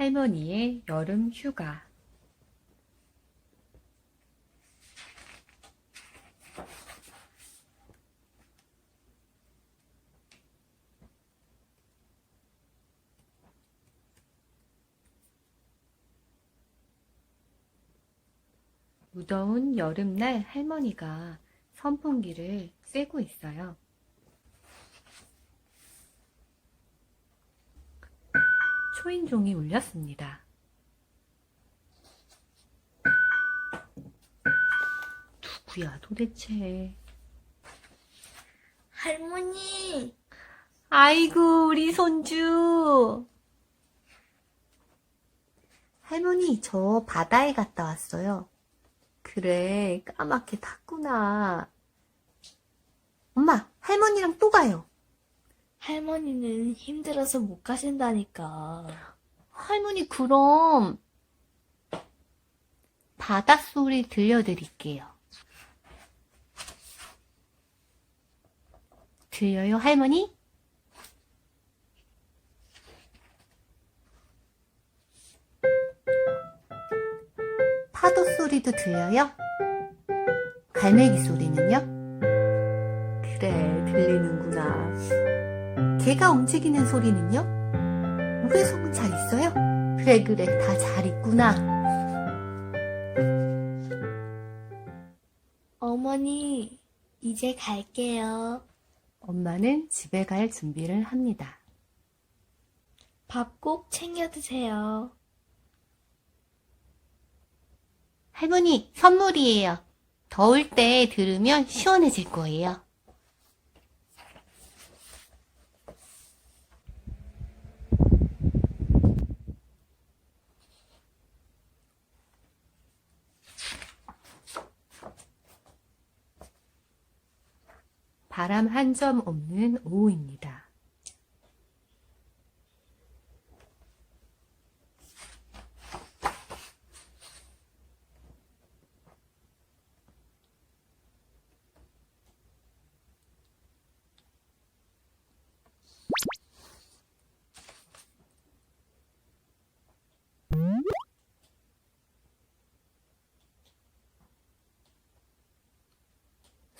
할머니의 여름 휴가. 무더운 여름날 할머니가 선풍기를 쐬고 있어요. 초인종이 울렸습니다. 누구야 도대체? 할머니, 아이고 우리 손주. 할머니 저 바다에 갔다 왔어요. 그래 까맣게 탔구나. 엄마 할머니랑 또 가요. 할머니는 힘들어서 못 가신다니까. 할머니, 그럼 바닷소리 들려드릴게요. 들려요, 할머니? 파도 소리도 들려요? 갈매기 소리는요? 그래, 들리는구나. 개가 움직이는 소리는요? 우리 속은 잘 있어요? 그래, 그래. 다 잘 있구나. 어머니, 이제 갈게요. 엄마는 집에 갈 준비를 합니다. 밥 꼭 챙겨 드세요. 할머니, 선물이에요. 더울 때 들으면 시원해질 거예요. 바람 한 점 없는 오후입니다.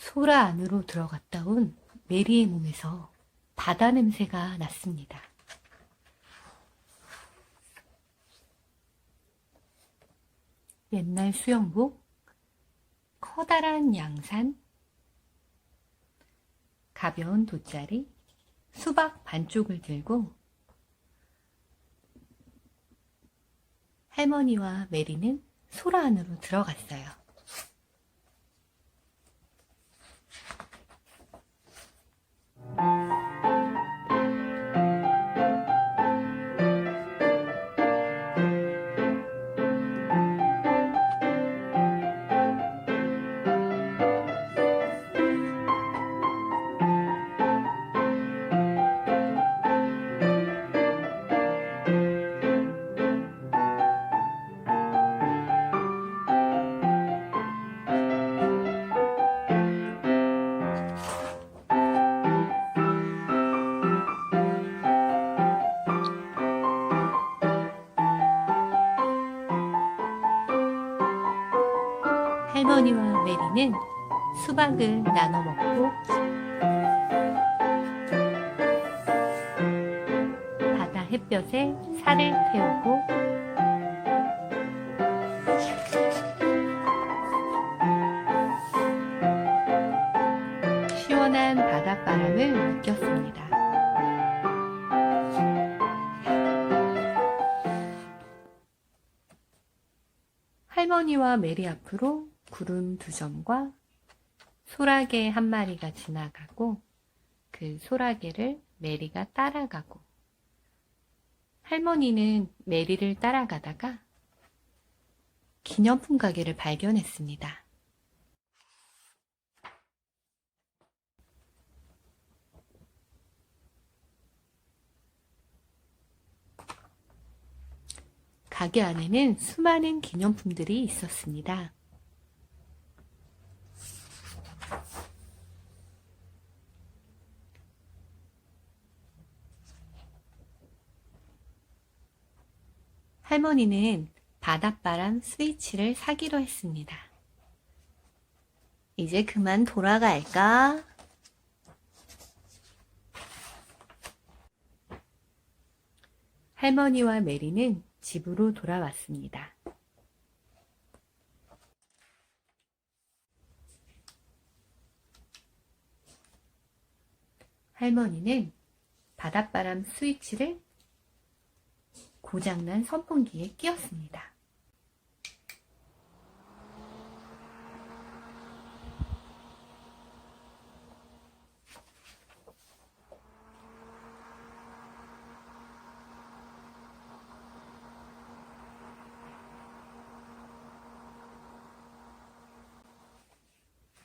소라 안으로 들어갔다 온 메리의 몸에서 바다 냄새가 났습니다. 옛날 수영복, 커다란 양산, 가벼운 돗자리, 수박 반쪽을 들고 할머니와 메리는 소라 안으로 들어갔어요. 메리는 수박을 나눠 먹고 바다 햇볕에 살을 태우고 시원한 바닷바람을 느꼈습니다. 할머니와 메리 앞으로 구름 두 점과 소라게 한 마리가 지나가고 그 소라게를 메리가 따라가고 할머니는 메리를 따라가다가 기념품 가게를 발견했습니다. 가게 안에는 수많은 기념품들이 있었습니다. 할머니는 바닷바람 스위치를 사기로 했습니다. 이제 그만 돌아갈까? 할머니와 메리는 집으로 돌아왔습니다. 할머니는 바닷바람 스위치를 고장난 선풍기에 끼웠습니다.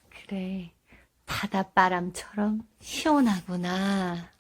그래, 바닷바람처럼 시원하구나.